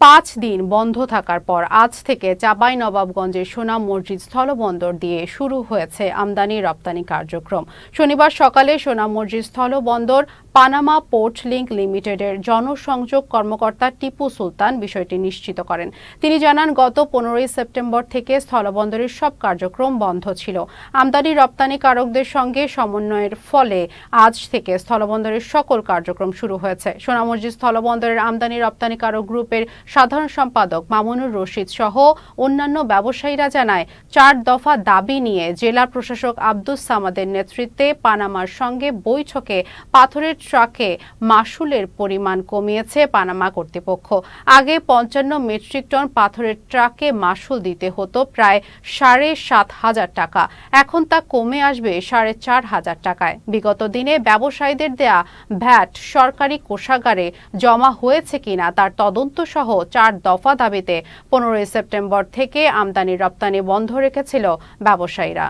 পাঁচ দিন বন্ধ থাকার পর আজ থেকে চাপাই নবাবগঞ্জের সোনা মসজিদ স্থলবন্দর দিয়ে শুরু হয়েছে আমদানি রপ্তানি কার্যক্রম। শনিবার সকালে সোনা মসজিদ স্থলবন্দর পানামা পোর্ট লিংক লিমিটেডের জনসংযোগ কর্মকর্তা টিপু সুলতান বিষয়টি নিশ্চিত করেন। তিনি জানান, গত পনেরোই সেপ্টেম্বর থেকে স্থলবন্দরের সব কার্যক্রম বন্ধ ছিল। আমদানি রপ্তানিকারকদের সঙ্গে সমন্বয়ের ফলে আজ থেকে স্থলবন্দরের সকল কার্যক্রম শুরু হয়েছে। সোনামসজিদ স্থলবন্দরের আমদানি রপ্তানিকারক গ্রুপের সাধারণ সম্পাদক মামুনুর রশিদ সহ অন্যান্য ব্যবসায়ীরা জানায়, চার দফা দাবি নিয়ে জেলা প্রশাসক আব্দুস সামাদের নেতৃত্বে পানামার সঙ্গে বৈঠকে পাথরের ট্রাকে মাসুলের পরিমাণ কমিয়েছে পানামা কর্তৃপক্ষ। আগে পঞ্চান্ন মেট্রিক টন পাথরের ট্রাকে মাসুল দিতে হতো প্রায় সাড়ে সাত হাজার টাকা। এখন তা কমে আসবে সাড়ে চার হাজার টাকায়। বিগত দিনে ব্যবসায়ীদের দেয়া ভ্যাট সরকারি কোষাগারে জমা হয়েছে কিনা তার তদন্ত সহ চার দফা দাবিতে পনেরোই সেপ্টেম্বর থেকে আমদানি রপ্তানি বন্ধ রেখেছিল ব্যবসায়ীরা।